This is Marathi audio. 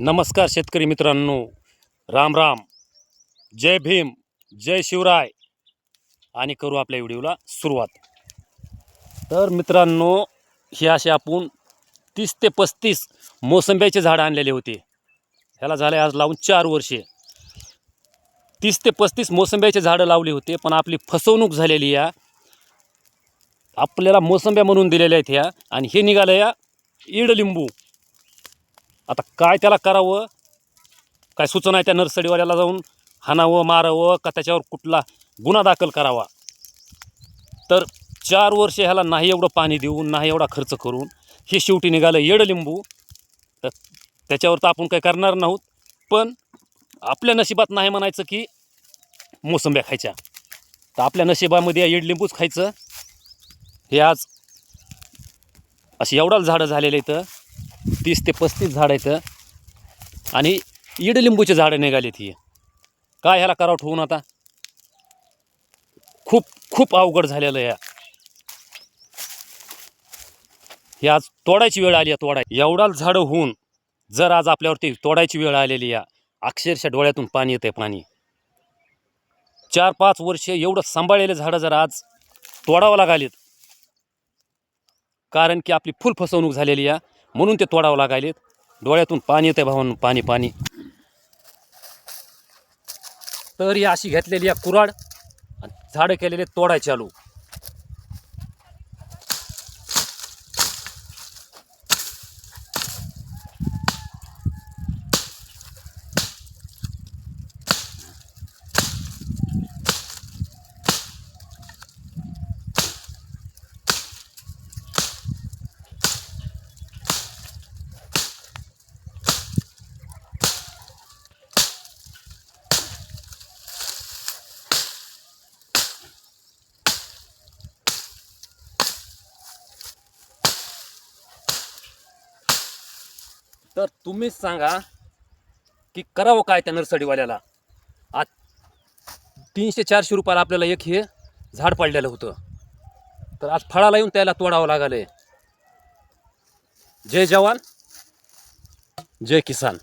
नमस्कार शेतकरी मित्रांनो. राम राम. जय भीम. जय शिवराय. आणि करू आपल्या व्हिडिओला सुरुवात. तर मित्रांनो हे असे आपण तीस ते पस्तीस मोसंब्याचे झाडं आणलेले होते. ह्याला झाले आज लावून चार वर्षे. तीस ते पस्तीस मोसंब्याचे झाडं लावली होते पण आपली फसवणूक झालेली या. आपल्याला मोसंब्या म्हणून दिलेल्या आहेत ह्या. आणि हे निघालं या इडलिंबू. आता काय त्याला करावं? काय सूचना आहे त्या नर्सरीवाल्याला जाऊन? हाणावं मारावं का त्याच्यावर कुठला गुन्हा दाखल करावा? तर चार वर्ष ह्याला नाही एवढं पाणी देऊन नाही एवढा खर्च करून हे शेवटी निघालं येडलिंबू. तर त्याच्यावर तर आपण काय करणार नाहोत. पण आपल्या नशिबात नाही म्हणायचं की मोसंब्या खायच्या. तर आपल्या नशिबामध्ये या येडलिंबूच खायचं. हे आज अशी एवढाच झाडं झालेले इथं. तीस ते पस्तीस झाड आहेत. आणि इडलिंबूचे झाडं निघालेत ही. काय ह्याला करावं ठेवून आता? खूप खूप अवघड झालेलं या हे आज तोडायची वेळ आली आहे तोडाय. एवढाच झाडं होऊन जर आज आपल्यावरती तोडायची वेळ आलेली आहे अक्षरशः डोळ्यातून पाणी येते पाणी. चार पाच वर्ष एवढं सांभाळलेले झाडं जर आज तोडावं लागालीत. कारण की आपली फुल फसवणूक झालेली आहे म्हणून ते तोडावं लागायलेत. डोळ्यातून पाणी येते भावानं पाणी पाणी. तर ही अशी घेतलेली आहे कुराड आणि झाडं केलेले तोडाय चालू तर तुम्हीच सांगा की करावं काय त्या नर्सरीवाल्याला? आज तीनशे चारशे रुपयाला आपल्याला एक हे झाड पडलेलं होतं. तर आज फळाला येऊन त्याला तोडावं लागलं जय जवान जय किसान.